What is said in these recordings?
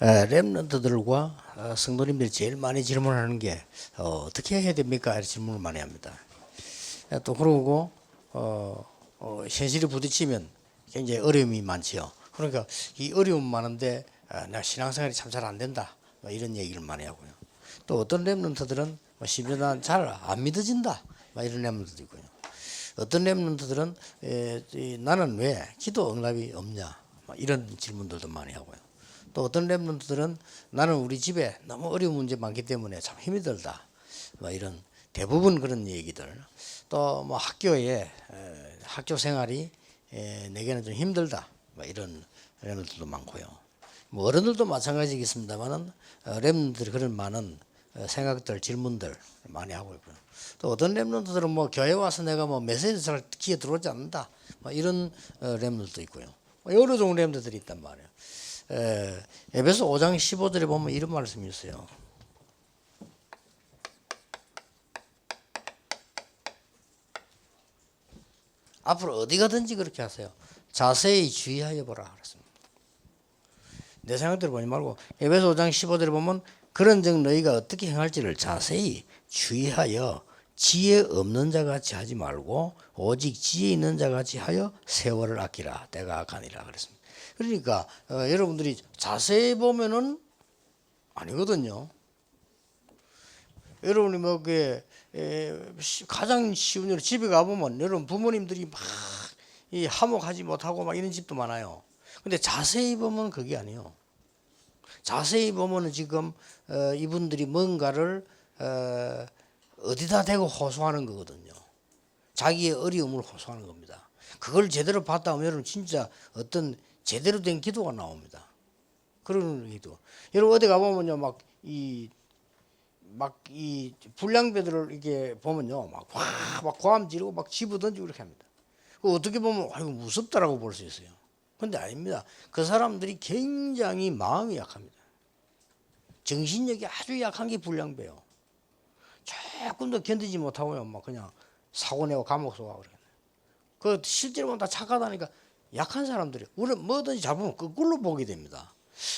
에, 랩런트들과 어, 성도님들이 제일 많이 질문하는 게 어, 떻게 해야 됩니까? 질문을 많이 합니다. 에, 또 그러고 어, 어, 현실이 부딪히면 굉장히 어려움이 많지요. 그러니까 이 어려움 많은데 아, 나 신앙생활이 참 잘 안 된다. 뭐 이런 얘기를 많이 하고요. 또 어떤 랩런트들은 뭐 심지어 난잘 안 믿어진다. 뭐 이런 랩런트도 있고요. 어떤 랩런트들은 나는 왜 기도 응답이 없냐. 뭐 이런 질문들도 많이 하고요. 또 어떤 랩런트들은 나는 우리 집에 너무 어려운 문제 많기 때문에 참 힘이 들다. 뭐 이런 대부분 그런 얘기들. 또 뭐 학교에 에, 학교 생활이 에, 내게는 좀 힘들다. 뭐 이런 랩런트도 많고요. 뭐 어른들도 마찬가지겠습니다만은 어, 랩런트들이 그런 많은 어, 생각들, 질문들 많이 하고 있고요. 또 어떤 랩런트들은 뭐 교회 와서 내가 뭐 메시지 잘 귀에 들어오지 않는다. 뭐 이런 어, 랩런트도 있고요. 뭐 여러 종의 랩런트들이 있단 말이에요. 에, 에베소 5장 15절에 보면 이런 말씀이 있어요. 앞으로 어디 가든지 그렇게 하세요. 자세히 주의하여 보라 그랬습니다. 내 생각대로 보지 말고 에베소 5장 15절에 보면 그런즉 너희가 어떻게 행할지를 자세히 주의하여 지혜 없는 자 같이 하지 말고 오직 지혜 있는 자 같이 하여 세월을 아끼라 때가 악하니라 그랬습니다. 그러니까 어, 여러분들이 자세히 보면은 아니거든요. 여러분이 뭐 그 가장 쉬운 예로 집에 가보면 여러분 부모님들이 막 이 화목하지 못하고 막 이런 집도 많아요. 근데 자세히 보면 그게 아니에요. 자세히 보면은 지금 어, 이분들이 뭔가를 어, 어디다 대고 호소하는 거거든요. 자기의 어려움을 호소하는 겁니다. 그걸 제대로 봤다 하면 여러분 진짜 어떤 제대로 된 기도가 나옵니다. 그런 기도. 여러분 어디 가보면요, 막 이 막이 불량배들을 이렇게 보면요, 막와막 고함 지르고 막 집어 던지고 이렇게 합니다. 그 어떻게 보면 아이고 무섭다라고 볼 수 있어요. 근데 아닙니다. 그 사람들이 굉장히 마음이 약합니다. 정신력이 아주 약한 게 불량배요. 조금 더 견디지 못하고요, 막 그냥 사고 내고 감옥 쏘고 그러겠네. 그 실제로 보면 다 착하다니까 약한 사람들이 우리 뭐든지 잡으면 거꾸로 보게 됩니다.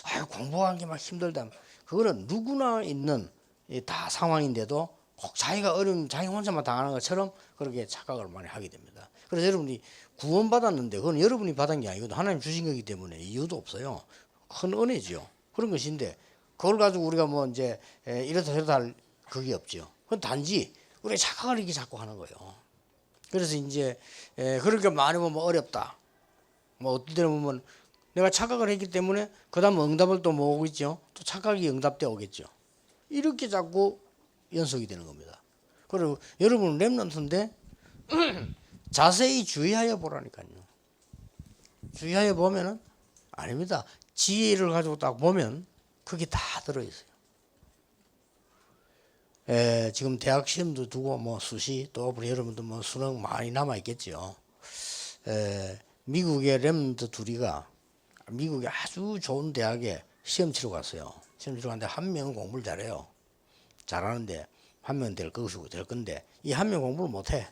아유 공부하는 게 막 힘들다. 그거는 누구나 있는 이다 상황인데도 꼭 자기가 어려움 자기 혼자만 당하는 것처럼 그렇게 착각을 많이 하게 됩니다. 그래서 여러분이 구원받았는데 그건 여러분이 받은 게 아니거든 하나님 주신 거기 때문에 이유도 없어요. 큰 은혜지요. 그런 것인데 그걸 가지고 우리가 뭐 이제 에, 이렇다 저렇다 할 그게 없죠. 그건 단지 우리가 착각을 이렇게 자꾸 하는 거예요. 그래서 이제 에, 그렇게 많이 보면 어렵다. 뭐 어떤 때는 보면 내가 착각을 했기 때문에 그 다음 응답을 또뭐 오겠죠. 또 착각이 응답돼 오겠죠. 이렇게 자꾸 연속이 되는 겁니다. 그리고 여러분은 랩런트인데 자세히 주의하여 보라니까요. 주의하여 보면은 아닙니다. 지혜를 가지고 딱 보면 그게 다 들어 있어요. 에, 지금 대학 시험도 두고 뭐 수시 또 우리 여러분도 뭐 수능 많이 남아 있겠죠. 에, 미국의 랩런트 둘이가 미국의 아주 좋은 대학에 시험 치러 갔어요. 시험 치러 갔는데 한 명은 공부를 잘해요. 잘하는데 한 명은 될 것이고 될 건데 이 한 명 공부를 못해.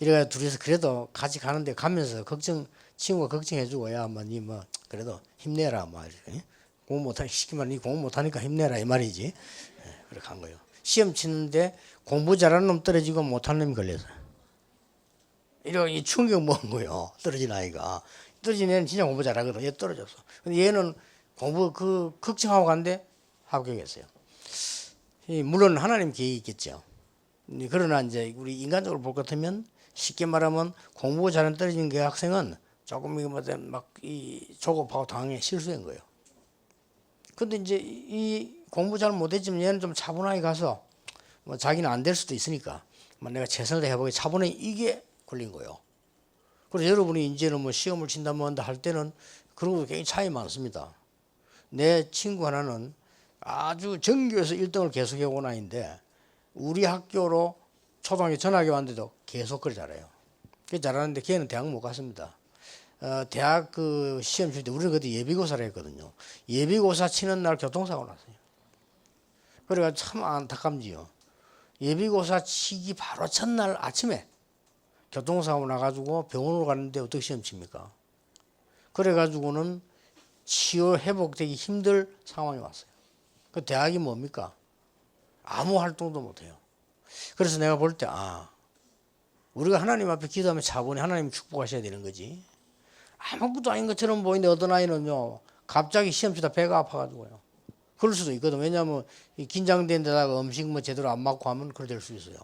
이래가 둘이서 그래도 같이 가는데 가면서 걱정 친구가 걱정해주고 야뭐 니 뭐 그래도 힘내라 뭐 이렇게. 공부 못하 시키면 니 공부 못하니까 힘내라 이 말이지. 예, 그렇게 한 거예요. 시험 치는데 공부 잘하는 놈 떨어지고 못하는 놈이 걸려서. 이런 충격 먹은 거예요. 떨어진 아이가. 떨어진 애는 진짜 공부 잘하거든. 얘 떨어졌어. 근데 얘는 공부 그 걱정하고 간데 합격했어요. 이 물론 하나님 계획이 있겠죠. 네, 그러나 이제 우리 인간적으로 볼 것 같으면 쉽게 말하면 공부 잘하는 떨어진 그 학생은 조금 이거 막이 조급하고 당해 실수한 거예요. 근데 이제 이 공부 잘 못했지만 얘는 좀 차분하게 가서 뭐 자기는 안 될 수도 있으니까 뭐 내가 최선을 다해보게 차분해 이게 걸린 거예요. 그래서 여러분이 이제는 뭐 시험을 친다 뭐 한다 할 때는 그런 것도 굉장히 차이 많습니다. 내 친구 하나는 아주 전교에서 1등을 계속 해온 아이인데 우리 학교로 초등학교 전학에 왔는데도 계속 그래 잘해요. 그 잘하는데 걔는 대학 못 갔습니다. 어, 대학 그 시험 칠 때 우리는 그때 예비고사를 했거든요. 예비고사 치는 날 교통사고 났어요. 그래가 참 안타깝지요. 예비고사 치기 바로 첫날 아침에 교통사고 나가지고 병원으로 갔는데 어떻게 시험 칩니까? 그래가지고는 치유 회복되기 힘들 상황이 왔어요. 그 대학이 뭡니까? 아무 활동도 못 해요. 그래서 내가 볼 때 아, 우리가 하나님 앞에 기도하면 차분히 하나님 축복하셔야 되는 거지. 아무것도 아닌 것처럼 보이는데 어떤 아이는요, 갑자기 시험 치다 배가 아파가지고요. 그럴 수도 있거든. 왜냐하면 이 긴장된 데다가 음식 뭐 제대로 안 맞고 하면 그래 될 수 있어요.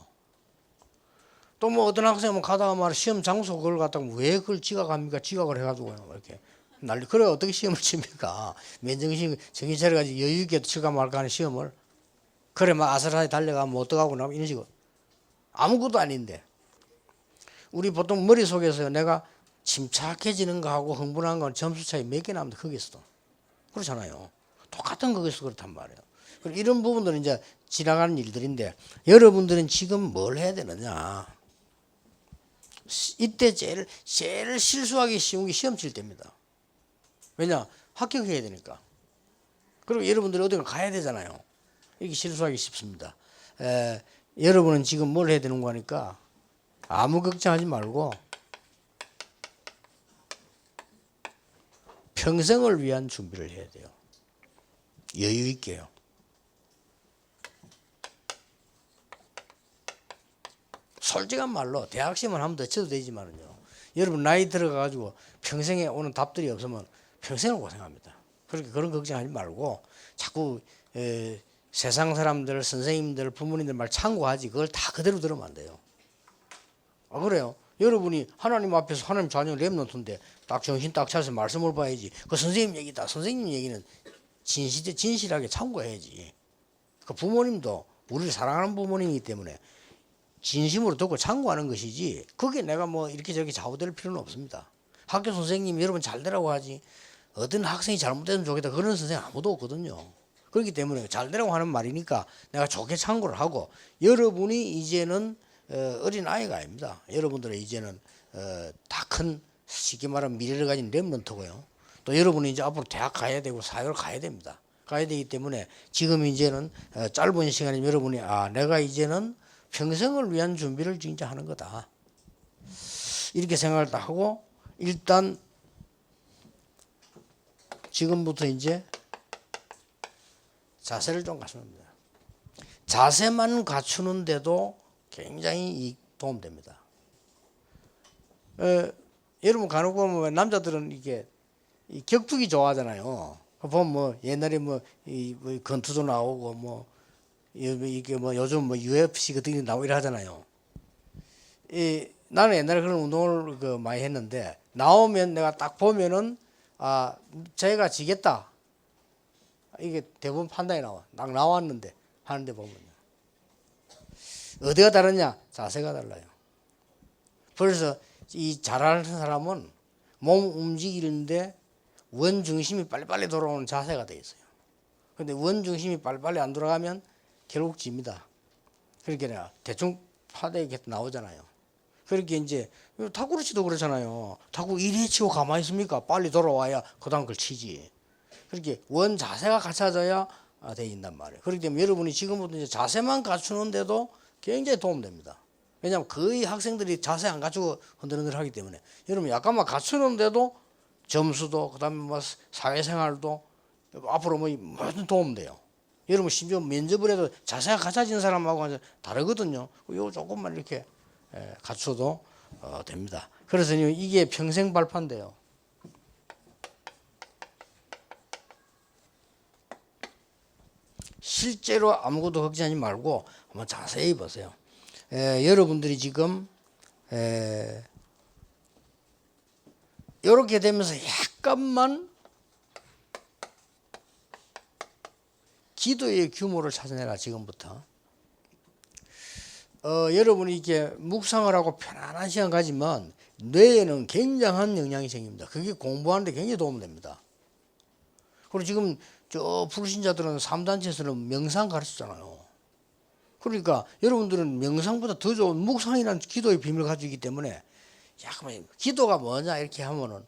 또 뭐 어떤 학생은 가다가 말 시험 장소 그걸 갖다가 왜 그걸 지각합니까? 지각을 해가지고요. 이렇게 난리. 그래 어떻게 시험을 칩니까? 맨정신 정신 차려가지고 여유 있게 칠까 말까 하는 시험을 그래 막 아슬아슬 달려가면 뭐 어떡하고 나 이런 식으로 아무것도 아닌데 우리 보통 머릿속에서 내가 침착해지는 거하고 흥분한 건 점수 차이 몇개 나면 거기서도 그렇잖아요. 똑같은 거기서 그렇단 말이에요. 그리고 이런 부분들은 이제 지나가는 일들인데 여러분들은 지금 뭘 해야 되느냐? 시- 이때 제일 제일 실수하기 쉬운 게 시험 칠 때입니다. 왜냐 합격해야 되니까. 그리고 여러분들이 어디가 가야 되잖아요. 이게 실수하기 쉽습니다. 에, 여러분은 지금 뭘 해야 되는 거니까 아무 걱정하지 말고 평생을 위한 준비를 해야 돼요. 여유 있게요. 솔직한 말로 대학 시험을 한 번 더 쳐도 되지만은요. 여러분 나이 들어가가지고 평생에 오는 답들이 없으면 평생을 고생합니다. 그렇게 그런 걱정하지 말고 자꾸 에, 세상 사람들, 선생님들, 부모님들 말 참고하지 그걸 다 그대로 들으면 안 돼요. 아 그래요? 여러분이 하나님 앞에서 하나님 자녀 랩런트인데 딱 정신 딱 차려서 말씀을 봐야지. 그 선생님 얘기다. 선생님 얘기는 진실 진실하게 참고해야지. 그 부모님도 우리를 사랑하는 부모님이기 때문에 진심으로 듣고 참고하는 것이지. 그게 내가 뭐 이렇게 저렇게 좌우될 필요는 없습니다. 학교 선생님 여러분 잘 되라고 하지. 어떤 학생이 잘못되면 좋겠다 그런 선생 아무도 없거든요. 그렇기 때문에 잘 되라고 하는 말이니까 내가 좋게 참고를 하고 여러분이 이제는 어, 어린 아이가 아닙니다. 여러분들은 이제는 어, 다큰 쉽게 말하면 미래를 가진 랩런트고요. 또 여러분이 이제 앞으로 대학 가야 되고 사회를 가야 됩니다. 가야 되기 때문에 지금 이제는 어, 짧은 시간에 여러분이 아 내가 이제는 평생을 위한 준비를 진짜 하는 거다. 이렇게 생각을 다 하고 일단 지금부터 이제 자세를 좀 갖추는 겁니다. 자세만 갖추는데도 굉장히 이 도움됩니다. 에, 여러분 간혹 보면 남자들은 이게 이 격투기 좋아하잖아요. 보면 뭐 옛날에 뭐 이 뭐 건투도 나오고 뭐 이- 이게 뭐 요즘 뭐 UFC 같은 게 나오고 이러 하잖아요. 이 나는 옛날에 그런 운동을 그 많이 했는데 나오면 내가 딱 보면은 아 제가 지겠다. 이게 대부분 판단이 나와. 딱 나왔는데 하는데 보면요. 어디가 다르냐? 자세가 달라요. 그래서 이 잘하는 사람은 몸 움직이는데 원 중심이 빨리빨리 돌아오는 자세가 돼 있어요. 근데 원 중심이 빨리빨리 안 돌아가면 결국 집니다. 내가 대충 파대 이렇게 나오잖아요. 그렇게 이제 탁구를 치도 그렇잖아요. 탁구 이리 치고 가만히 있습니까? 빨리 돌아와야 그 다음 걸 치지. 그렇게 원 자세가 갖춰져야 아, 돼 있단 말이에요. 그렇기 때문에 여러분이 지금부터 이제 자세만 갖추는데도 굉장히 도움됩니다. 왜냐하면 거의 학생들이 자세 안 갖추고 흔들흔들 하기 때문에 여러분 약간만 갖추는데도 점수도 그다음에 뭐 사회생활도 앞으로 뭐 무슨 도움 돼요. 여러분 심지어 면접을 해도 자세가 갖춰진 사람하고 다르거든요. 이거 조금만 이렇게 예, 갖춰도 어, 됩니다. 그래서 이게 평생 발판돼요. 실제로 아무것도 걱정하지 말고 한번 자세히 보세요. 에, 여러분들이 지금 에, 이렇게 되면서 약간만 기도의 규모를 찾아내라 지금부터. 어, 여러분이 이렇게 묵상을 하고 편안한 시간 가지면 뇌에는 굉장한 영향이 생깁니다. 그게 공부하는데 굉장히 도움됩니다. 그리고 지금 저 불신자들은 3단체에서는 명상 가르치잖아요. 그러니까 여러분들은 명상보다 더 좋은 묵상이라는 기도의 비밀을 가지고 있기 때문에 약간 기도가 뭐냐 이렇게 하면은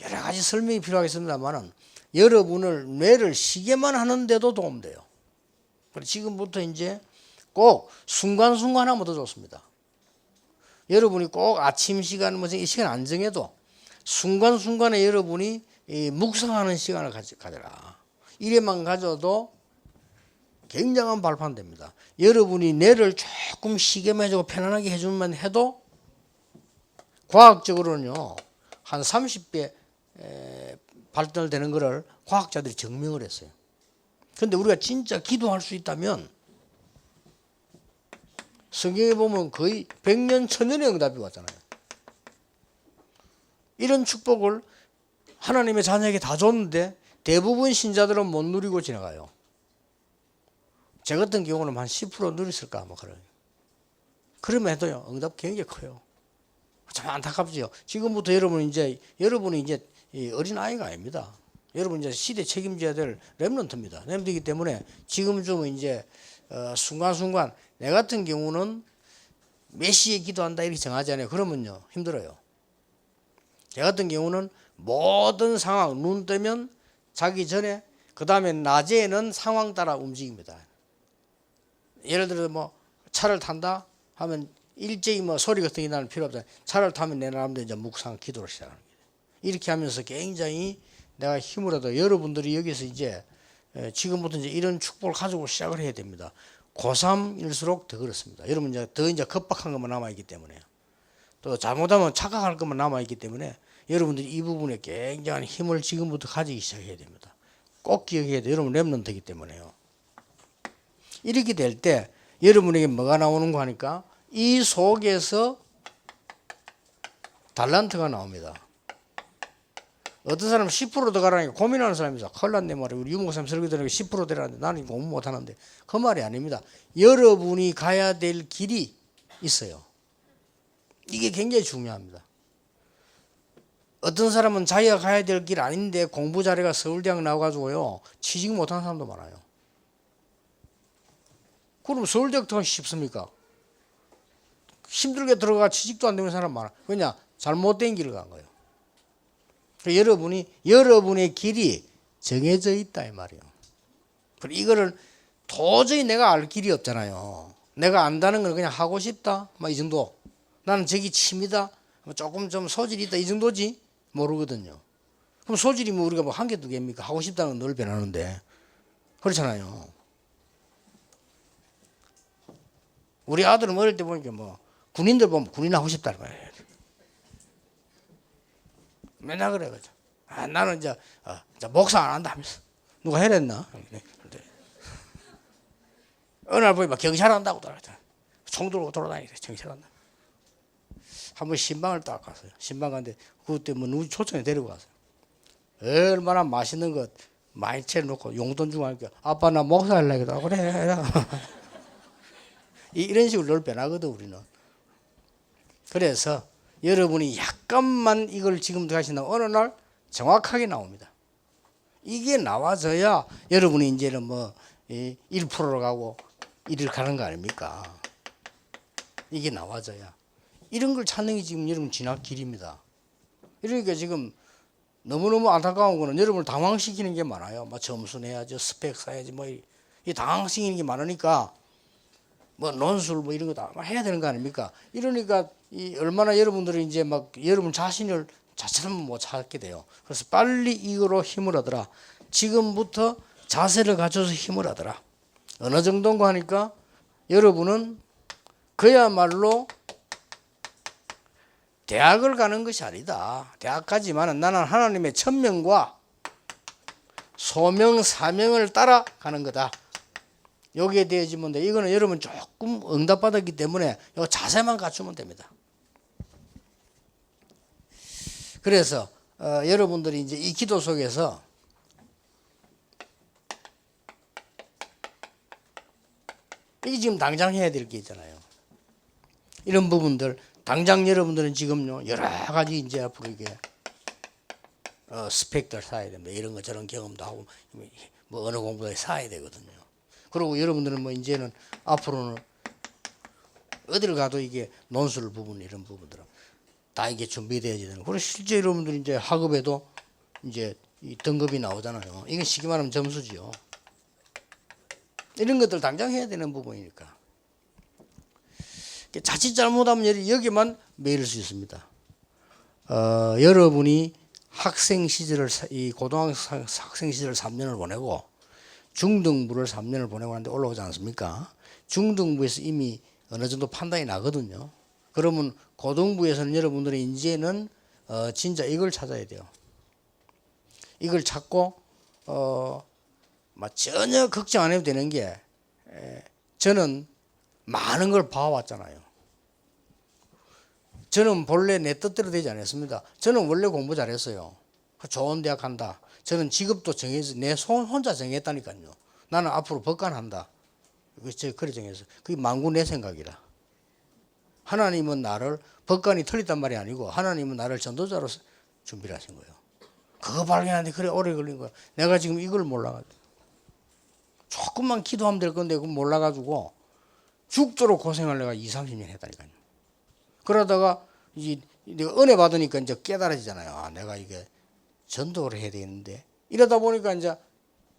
여러 가지 설명이 필요하겠습니다만은 여러분을 뇌를 쉬게만 하는데도 도움돼요. 지금부터 이제 꼭 순간순간 하면 더 좋습니다. 여러분이 꼭 아침 시간 뭐이 시간 안 정해도 순간순간에 여러분이 이 묵상하는 시간을 가지, 가져라. 이래만 가져도 굉장한 발판됩니다. 여러분이 뇌를 조금 쉬게 해주고 편안하게 해주면 해도 과학적으로는요 한 30배 에, 발달되는 것을 과학자들이 증명을 했어요. 근데 우리가 진짜 기도할 수 있다면 성경에 보면 거의 100년 천년의 응답이 왔잖아요. 이런 축복을 하나님의 자녀에게 다 줬는데 대부분 신자들은 못 누리고 지나가요. 제 같은 경우는 한 10% 누렸을까 아마 그래요. 그럼에도요 응답 굉장히 커요. 참 안타깝지요. 지금부터 여러분 이제 여러분이 이제 어린 아이가 아닙니다. 여러분 이제 시대 책임져야 될 렘넌트입니다. 렘넌트이기 때문에 지금쯤은 이제 어, 순간순간 내 같은 경우는 몇 시에 기도한다 이렇게 정하잖아요. 그러면요 힘들어요. 제 같은 경우는 모든 상황 눈 뜨면 자기 전에 그 다음에 낮에는 상황 따라 움직입니다. 예를 들어 뭐 차를 탄다 하면 일제히 뭐 소리 같은 게 나는 필요 없잖아요. 차를 타면 내 나름대로 이제 묵상 기도를 거예요. 이렇게 하면서 굉장히 내가 힘을 얻어 여러분들이 여기서 이제 에, 지금부터 이제 이런 축복을 가지고 시작을 해야 됩니다. 고3일수록 더 그렇습니다. 여러분 이제 더 이제 급박한 것만 남아 있기 때문에요. 또 잘못하면 착각할 것만 남아 있기 때문에 여러분들이 이 부분에 굉장한 힘을 지금부터 가지기 시작해야 됩니다. 꼭 기억해야 돼요. 여러분 랩런트이기 때문에요. 이렇게 될 때 여러분에게 뭐가 나오는 거 하니까 이 속에서 달란트가 나옵니다. 어떤 사람은 10%더 가라니까 고민하는 사람이 있어. 큰일 났네 말이야. 우리 유목사님 설교 들으니까 10% 되라는데 나는 공부 못하는데 그 말이 아닙니다. 여러분이 가야 될 길이 있어요. 이게 굉장히 중요합니다. 어떤 사람은 자기가 가야 될 길 아닌데 공부 자리가 서울대학 나와가지고요 취직 못하는 사람도 많아요. 그럼 서울대학 들어가기 쉽습니까? 힘들게 들어가 취직도 안 되는 사람 많아. 그냥 잘못된 길을 간 거예요. 여러분이 여러분의 길이 정해져 있다 이 말이에요. 그리고 이거를 도저히 내가 알 길이 없잖아요. 내가 안다는 걸 그냥 하고 싶다. 막 이 정도. 나는 저기 취미다. 뭐 조금 좀 소질이 있다. 이 정도지. 모르거든요. 그럼 소질이 뭐 우리가 뭐 한 개 두 개입니까? 하고 싶다는 늘 변하는데. 그렇잖아요. 우리 아들은 어릴 때 보니까 뭐 군인들 보면 군인 하고 싶다. 맨날 그래 가지고. 아, 나는 이제, 어, 이제 목사 안 한다 하면서 누가? 근데 어느 날 보니까 경찰 한다고 돌아다니. 총 들고 돌아다니래 경찰 한다. 한번 신방을 딱 갔어요. 신방 갔는데 그때 뭐 누구 초청에 데리고 갔어요. 얼마나 맛있는 것 많이 채놓고 용돈 주고 하니까 아빠 나 목사 하려고 그래 이런 식으로 늘 변하거든 우리는. 그래서 여러분이 약간만 이걸 지금 들어가신다면 어느 날 정확하게 나옵니다. 이게 나와져야 여러분이 이제는 뭐 1%로 가고 1을 가는 거 아닙니까? 이게 나와져야. 이런 걸 찾는 게 지금 여러분 진학 길입니다. 이러니까 지금 너무너무 안타까운 거는 여러분을 당황시키는 게 많아요. 뭐 점수 내야죠, 스펙 쌓아야지, 뭐 이 당황시키는 게 많으니까 뭐 논술 뭐 이런 거 다 해야 되는 거 아닙니까? 이러니까 이 얼마나 여러분들이 이제 막 여러분 자신을 자체는 못 찾게 돼요. 그래서 빨리 이거로 힘을 얻어라. 지금부터 자세를 갖춰서 힘을 얻어라. 어느 정도인가 하니까 여러분은 그야말로 대학을 가는 것이 아니다. 대학 가지만은 나는 하나님의 천명과 소명 사명을 따라 가는 거다. 여기에 대해지면 돼. 이거는 여러분 조금 응답받았기 때문에 요 자세만 갖추면 됩니다. 그래서 어, 여러분들이 이제 이 기도 속에서 이게 지금 당장 해야 될 게 있잖아요. 이런 부분들 당장 여러분들은 지금요 여러 가지 이제 앞으로 이게 어, 스펙들 쌓아야 됩니다. 이런 거 저런 경험도 하고 뭐 언어 공부도 쌓아야 되거든요. 그리고 여러분들은 뭐 이제는 앞으로는 어디를 가도 이게 논술 부분 이런 부분들 이게 준비되어야 되는. 그리고 실제 여러분들 이제 학업에도 이제 이 등급이 나오잖아요. 이게 쉽게 말하면 점수지요. 이런 것들 당장 해야 되는 부분이니까. 자칫 잘못하면 여기- 여기만 매일 수 있습니다. 어, 여러분이 학생 시절을 사- 이 고등학생 학생 시절 3년을 보내고 중등부를 3년을 보내고 하는데 올라오지 않습니까? 중등부에서 이미 어느 정도 판단이 나거든요. 그러면 고등부에서는 여러분들이 이제는 어 진짜 이걸 찾아야 돼요. 이걸 찾고 어 막 전혀 걱정 안 해도 되는 게 에, 저는 많은 걸 봐왔잖아요. 저는 본래 내 뜻대로 되지 않았습니다. 저는 원래 공부 잘했어요. 좋은 대학 간다. 저는 직업도 정해서 내 손 혼자 정했다니까요. 나는 앞으로 법관한다. 그제 그래 정해서 그게 망구 내 생각이라. 하나님은 나를 법관이 틀렸단 말이 아니고 하나님은 나를 전도자로 준비를 하신 거예요. 그거 발견하는데 그래 오래 걸린 거야. 내가 지금 이걸 몰라가지고 조금만 기도하면 될 건데 그거 몰라가지고 죽도록 고생을 내가 2, 30년 했다니까요. 그러다가 이제 내가 은혜 받으니까 이제 깨달아지잖아요. 아, 내가 이게 전도를 해야 되는데 이러다 보니까 이제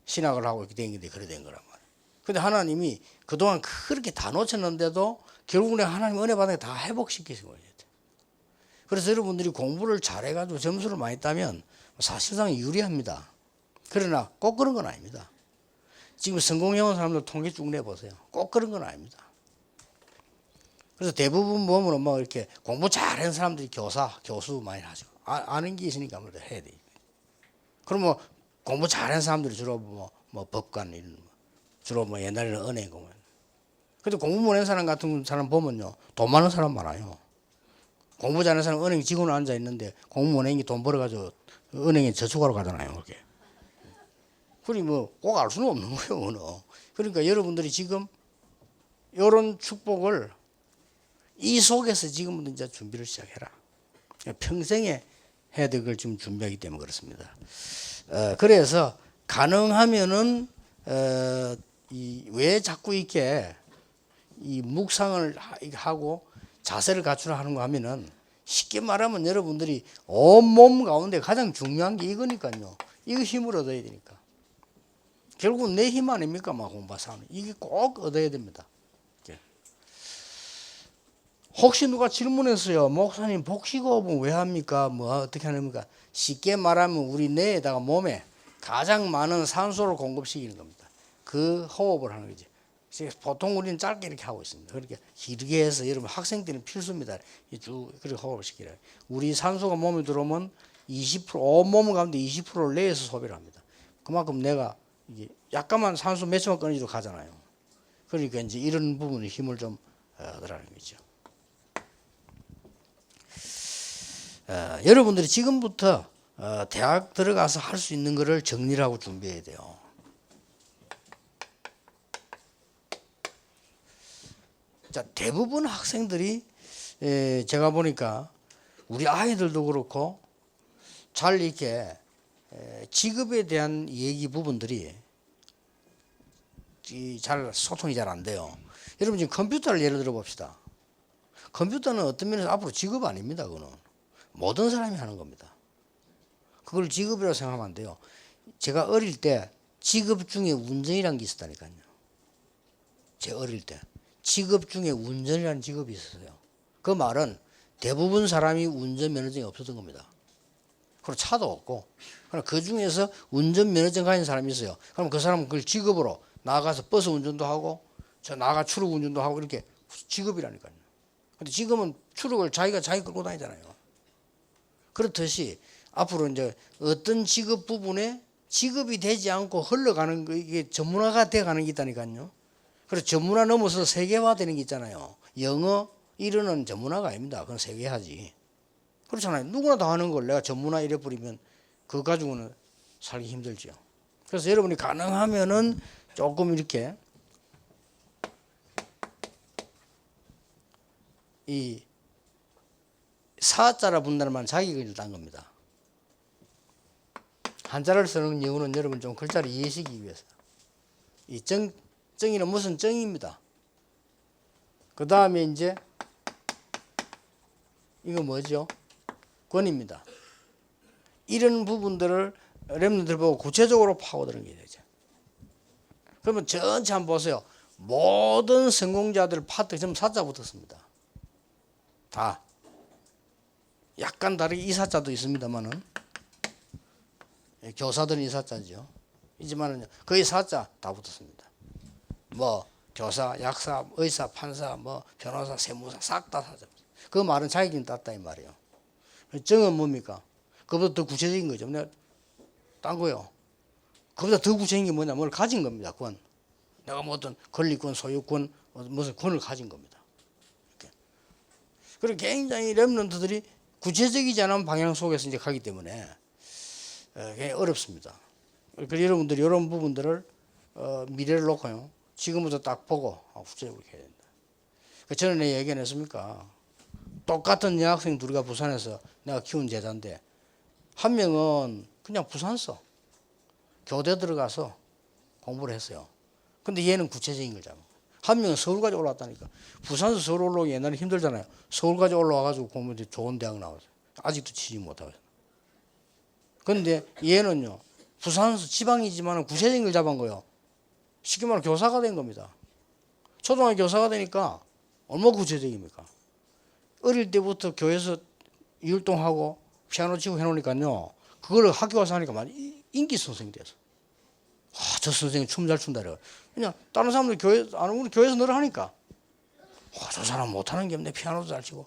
신학을 하고 이렇게 된 건데 그래 된 거란 말이에요. 근데 하나님이 그동안 그렇게 다 놓쳤는데도 결국 내가 하나님 은혜 받은 게 다 회복시키신 거예요. 그래서 여러분들이 공부를 잘해가지고 점수를 많이 따면 사실상 유리합니다. 그러나 꼭 그런 건 아닙니다. 지금 성공해온 사람들 통계 쭉 내보세요. 꼭 그런 건 아닙니다. 그래서 대부분 보면 뭐 이렇게 공부 잘하는 사람들이 교사, 교수 많이 하죠. 아, 는게 있으니까 아무래도 해야 돼. 뭐 공부 잘하는 사람들이 주로 뭐, 뭐 법관 이런 뭐 주로 뭐 옛날에는 은행고 뭐. 근데 공부 못하는 사람 같은 사람 보면요 돈 많은 사람 많아요. 공부 잘하는 사람 은행 직원 앉아 있는데 공부 못하는 게돈 벌어가지고 은행에 저축하러 가잖아요. 그렇게. 그리 뭐 꼭 알 수는 없는 거예요. 어느. 그러니까 여러분들이 지금 이런 축복을 이 속에서 지금부터 이제 준비를 시작해라. 평생에 해야 될 걸 지금 준비하기 때문에 그렇습니다. 어, 그래서 가능하면은 어, 이 왜 자꾸 이렇게 이 묵상을 하- 하고 자세를 갖추라 하는 거 하면은 쉽게 말하면 여러분들이 온몸 가운데 가장 중요한 게 이거니까요. 이거 힘을 얻어야 되니까. 결국은 내힘 아닙니까? 막 공부하는 이게 꼭 얻어야 됩니다. 혹시 누가 질문했어요. 목사님 복식호흡은 왜 합니까? 뭐 어떻게 합니까? 쉽게 말하면 우리 뇌에다가 몸에 가장 많은 산소를 공급시키는 겁니다. 그 호흡을 하는 거지. 보통 우리는 짧게 이렇게 하고 있습니다. 그렇게 길게 해서 여러분 학생 때는 필수입니다. 이쭉 그렇게 호흡을 시키라. 우리 산소가 몸에 들어오면 20% 온몸 가운데 20%를 뇌에서 소비를 합니다. 그만큼 내가 이게 약간만 산소 몇 초만 끊어지도 가잖아요. 그러니까 이제 이런 부분에 힘을 좀 어, 얻으라는 거죠. 어, 여러분들이 지금부터 어, 대학 들어가서 할 수 있는 거를 정리를 하고 준비해야 돼요. 자, 대부분 학생들이 에, 제가 보니까 우리 아이들도 그렇고 잘 이렇게 에, 직업에 대한 얘기 부분들이 이, 잘 소통이 잘 안 돼요. 여러분 지금 컴퓨터를 예를 들어 봅시다. 컴퓨터는 어떤 면에서 앞으로 직업 아닙니다. 그거는 모든 사람이 하는 겁니다. 그걸 직업이라고 생각하면 안 돼요. 제가 어릴 때 직업 중에 운전이라는 게 있었다니까요. 제 어릴 때 직업 중에 운전이라는 직업이 있었어요. 그 말은 대부분 사람이 운전 면허증이 없었던 겁니다. 그리고 차도 없고. 그럼 그 중에서 운전 면허증 가진 사람이 있어요. 그럼 그 사람은 그걸 직업으로 나가서 버스 운전도 하고 저 나가 추락 운전도 하고 이렇게 직업이라니까요. 근데 지금은 추락을 자기가 자기 끌고 다니잖아요. 그렇듯이 앞으로 이제 어떤 직업 부분에 직업이 되지 않고 흘러가는 거 이게 전문화가 돼 가는 게 있다니까요. 그래서 전문화 넘어서 세계화 되는 게 있잖아요. 영어 이러는 전문화가 아닙니다. 그건 세계화지. 그렇잖아요. 누구나 다 하는 걸 내가 전문화 이래 버리면 그거 가지고는 살기 힘들죠. 그래서 여러분이 가능하면은 조금 이렇게 이 사자라 분단만 자기가 딴 겁니다. 한자를 쓰는 이유는 여러분 좀 글자를 이해시키기 위해서. 이 정, 정의는 무슨 정입니다. 그 다음에 이제 이거 뭐죠? 권입니다. 이런 부분들을 랩런들 보고 구체적으로 파고드는 게 되죠. 그러면 전체 한번 보세요. 모든 성공자들 파트 전부 사자 붙었습니다. 다. 약간 다르게 이사자도 있습니다만은 예, 교사들은 이사자죠. 이지만은 거의 사자 다 붙었습니다. 뭐 교사, 약사, 의사, 판사, 뭐 변호사, 세무사 싹 다 사자. 그 말은 자기는 땄다 이 말이에요. 정은 뭡니까? 그보다 더 구체적인 거죠. 내가 딴 거요. 그보다 더 구체적인 게 뭐냐? 뭘 가진 겁니다. 권. 내가 뭐 어떤 권리권, 소유권, 뭐 무슨 권을 가진 겁니다. 이렇게. 그리고 굉장히 랩런트들이 구체적이지 않은 방향 속에서 이제 가기 때문에 어, 굉장히 어렵습니다. 그래서 여러분들이 이런 부분들을 어, 미래를 놓고요. 지금부터 딱 보고 아, 구체적으로 해야 된다. 그 전에 얘기 안 했습니까? 똑같은 여학생 둘이가 부산에서 내가 키운 제자인데 한 명은 그냥 부산서 교대 들어가서 공부를 했어요. 근데 얘는 구체적인 걸 잡아. 한 명은 서울까지 올라왔다니까. 부산에서 서울 올라오기 옛날에 힘들잖아요. 서울까지 올라와가지고 공부해 좋은 대학 나왔어요. 아직도 취직 못하고. 근데 얘는요. 부산에서 지방이지만 구체적인 걸 잡은 거예요. 쉽게 말하면 교사가 된 겁니다. 초등학교 교사가 되니까 얼마나 구체적입니까? 어릴 때부터 교회에서 율동하고 피아노 치고 해놓으니까요. 그걸 학교 와서 하니까 많이 인기 선생이 돼서. 아, 저 선생님 춤 잘 춘다. 그래. 그냥 다른 사람들 교회, 안 오면 교회에서 늘 하니까. 와, 저 사람 못하는 게 없네. 피아노도 잘 치고.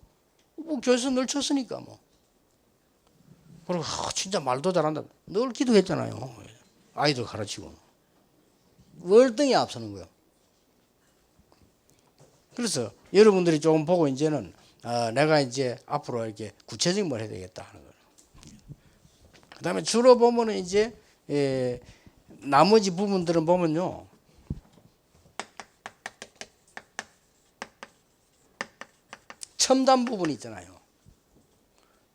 뭐 교회에서 늘 쳤으니까 뭐. 그리고 아, 진짜 말도 잘한다. 늘 기도했잖아요. 아이들 가르치고. 월등히 앞서는 거예요. 그래서 여러분들이 조금 보고 이제는 어, 내가 이제 앞으로 이렇게 구체적인 걸 해야 되겠다 하는 거예요. 그 다음에 주로 보면은 이제 예, 나머지 부분들은 보면요. 첨단 부분 있잖아요.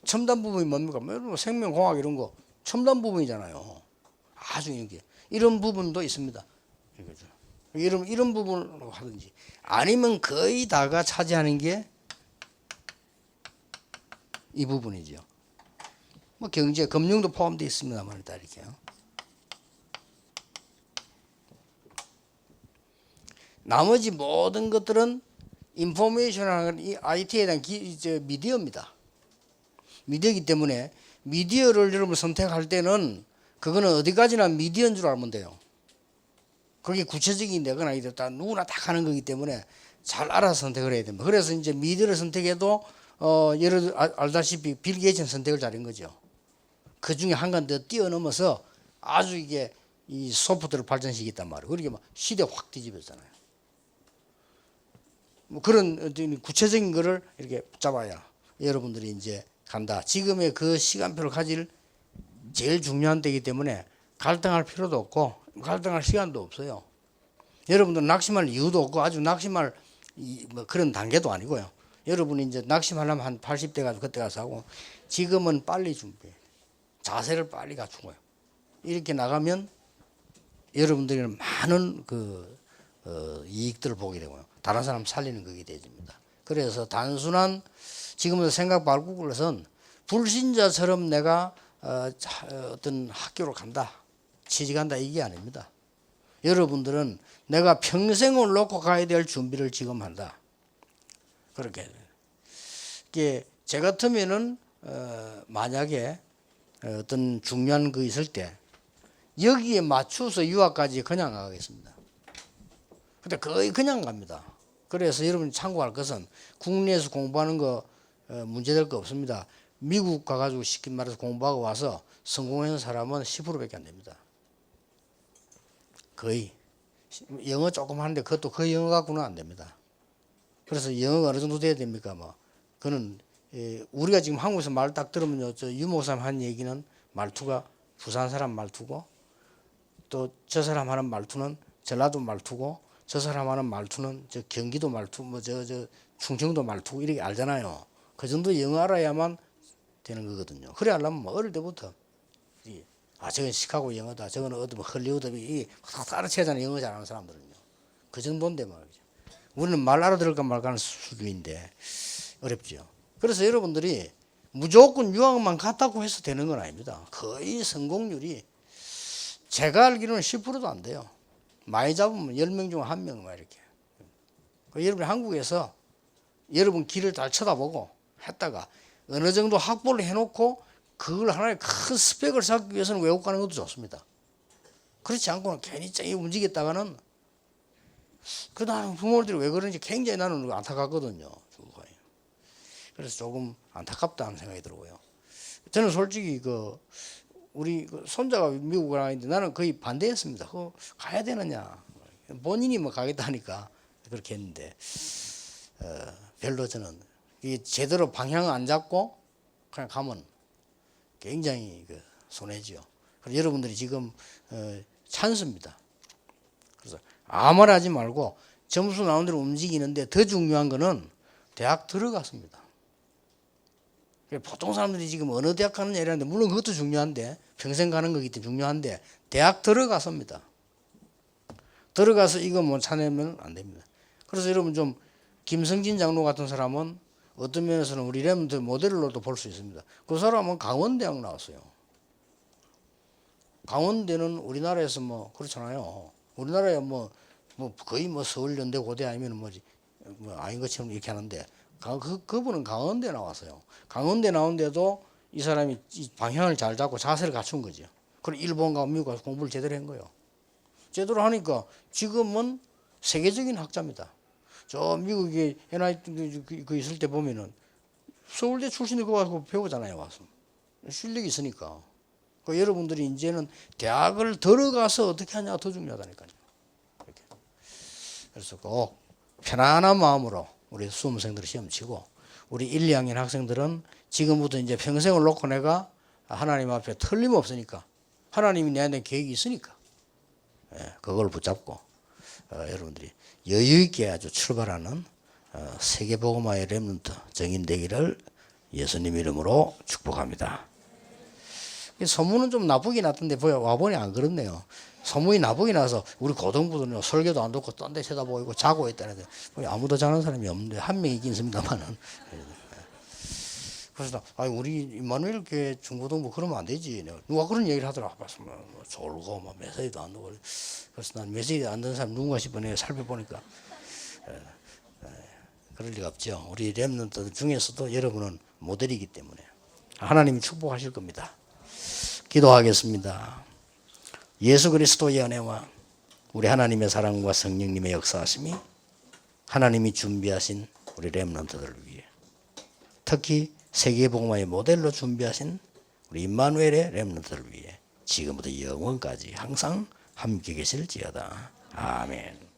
첨단 부분이 뭡니까? 뭐 생명공학 이런 거 첨단 부분이잖아요. 아주 이게 이런 부분도 있습니다. 이거죠. 이런 이런 부분으로 하든지 아니면 거의 다가 차지하는 게 이 부분이죠. 뭐 경제, 금융도 포함되어 있습니다만 다 이렇게요. 나머지 모든 것들은 인포메이션이라는 이 IT에 대한 기, 이제 미디어입니다. 미디어이기 때문에 미디어를 여러분 선택할 때는 그거는 어디까지나 미디어인 줄 알면 돼요. 그게 구체적인 내거나 이다 누구나 다 가는 거기 때문에 잘 알아서 선택을 해야 됩니다. 그래서 이제 미디어를 선택해도 어 여러 알- 알다시피 빌 게이츠는 선택을 잘한 거죠. 그 중에 한 간 더 뛰어넘어서 아주 이게 이 소프트를 발전시켰단 말이에요. 그러게 막 시대 확 뒤집었잖아요. 뭐 그런 구체적인 거를 이렇게 붙잡아야 여러분들이 이제 간다. 지금의 그 시간표를 가질 제일 중요한 때이기 때문에 갈등할 필요도 없고 갈등할 시간도 없어요. 여러분들 낙심할 이유도 없고 아주 낙심할 이- 뭐 그런 단계도 아니고요. 여러분이 이제 낙심하려면 한 80대 가서 그때 가서 하고 지금은 빨리 준비해. 자세를 빨리 갖추고요. 이렇게 나가면 여러분들이 많은 그 어, 이익들을 보게 되고요. 다른 사람 살리는 그게 되집니다. 그래서 단순한 지금부터 생각 바꾸고선 불신자처럼 내가 어, 자- 어, 어떤 학교로 간다, 취직한다 이게 아닙니다. 여러분들은 내가 평생을 놓고 가야 될 준비를 지금 한다. 그렇게 이게 제 같으면은 어, 만약에 어떤 중요한 거 있을 때 여기에 맞춰서 유학까지 그냥 가겠습니다. 근데 거의 그냥 갑니다. 그래서 여러분 참고할 것은 국내에서 공부하는 거 어, 문제될 거 없습니다. 미국 가가지고 쉽게 말해서 공부하고 와서 성공한 사람은 10%밖에 안 됩니다. 거의 영어 조금 하는데 그것도 그 영어 갖고는 안 됩니다. 그래서 영어가 어느 정도 돼야 됩니까? 뭐 그는 예, 우리가 지금 한국에서 말 딱 들으면요, 저 유목삼 한 얘기는 말투가 부산 사람 말투고 또 저 사람 하는 말투는 전라도 말투고 저 사람 하는 말투는 저 경기도 말투 뭐 저 저 충청도 말투 이렇게 알잖아요. 그 정도 영어 알아야만 되는 거거든요. 그래 하려면 뭐 어릴 때부터 이, 아 저건 시카고 영어다, 저건 어디 뭐 헐리우드 이게 다 따라채잖아요. 영어 잘하는 사람들은요. 그 정도인데 말이죠. 우리는 말 알아들을까 말까 하는 수준인데 어렵죠. 그래서 여러분들이 무조건 유학만 갔다고 해서 되는 건 아닙니다. 거의 성공률이 제가 알기로는 10%도 안 돼요. 많이 잡으면 10명 중한 명만 이렇게. 그 여러분 한국에서 여러분 길을 잘 쳐다보고 했다가 어느 정도 확보를 해놓고 그걸 하나의 큰 스펙을 쌓기 위해서는 외국 가는 것도 좋습니다. 그렇지 않고는 괜히 짱이 움직였다가는 그 나는 부모들이 왜 그런지 굉장히 나는 안타깝거든요. 그래서 조금 안타깝다는 생각이 들고요. 저는 솔직히 그 우리 그 손자가 미국을 가는데 나는 거의 반대했습니다. 그 가야 되느냐. 본인이 뭐 가겠다 하니까 그렇게 했는데 어, 별로 저는 이 제대로 방향 안 잡고 그냥 가면 굉장히 그 손해지요. 그래서 여러분들이 지금 어, 찬스입니다. 그래서 아무 말 하지 말고 점수 나온 대로 움직이는데 더 중요한 거는 대학 들어갔습니다. 보통 사람들이 지금 어느 대학 가느냐 이러는데 물론 그것도 중요한데 평생 가는 거기 때문에 중요한데 대학 들어갔습니다. 들어가서 이거 못 찾으면 안 됩니다. 그래서 여러분 좀 김성진 장로 같은 사람은 어떤 면에서는 우리 렘드 모델로도 볼 수 있습니다. 그 사람은 강원대학 나왔어요. 강원대는 우리나라에서 뭐 그렇잖아요. 우리나라에 뭐, 뭐 거의 뭐 서울연대 고대 아니면 뭐지 뭐 아닌 것처럼 이렇게 하는데 가- 그 그분은 강원대 나왔어요. 강원대 나온데도 이 사람이 이 방향을 잘 잡고 자세를 갖춘 거죠. 그리고 일본 가고 미국 가서 공부를 제대로 한 거예요. 제대로 하니까 지금은 세계적인 학자입니다. 저 미국에 NIT 그- 그 있을 때 보면은 서울대 출신이 거 와서 배우잖아요 와서 실력이 있으니까. 그 여러분들이 이제는 대학을 들어가서 어떻게 하냐가 더 중요하다니까요. 이렇게. 그래서 꼭 편안한 마음으로 우리 수험생들 시험 치고 우리 1, 2학년 학생들은 지금부터 이제 평생을 놓고 내가 하나님 앞에 틀림없으니까 하나님이 내한테 계획이 있으니까 예, 그걸 붙잡고 어, 여러분들이 여유 있게 아주 출발하는 어, 세계복음화의 렘넌트 정인 되기를 예수님 이름으로 축복합니다. 이 소문은 좀 나쁘게 났던데 보여 와보니 안 그렇네요. 소문이 나쁘게 나서 우리 고등부들은 설교도 안 듣고 딴 데 쳐다보고 자고 있다는데 아무도 자는 사람이 없는데 한명 있긴 있습니다만은 그래서 아 우리 임마누엘 교회 중고등부 그러면 안 되지. 누가 그런 얘기를 하더라. 봤으면 뭐 졸고 막 메시지도 안 듣고 그래서 난 메시지 안 듣는 사람 누군가 싶어 내가 살펴보니까 에, 에, 그럴 리가 없죠. 우리 렘넌트 중에서도 여러분은 모델이기 때문에 하나님이 축복하실 겁니다. 기도하겠습니다. 예수 그리스도의 은혜와 우리 하나님의 사랑과 성령님의 역사하심이 하나님이 준비하신 우리 렘넌트들을 위해 특히 세계복음화의 모델로 준비하신 우리 임마누엘의 렘넌트를 위해 지금부터 영원까지 항상 함께 계실지어다. 아멘.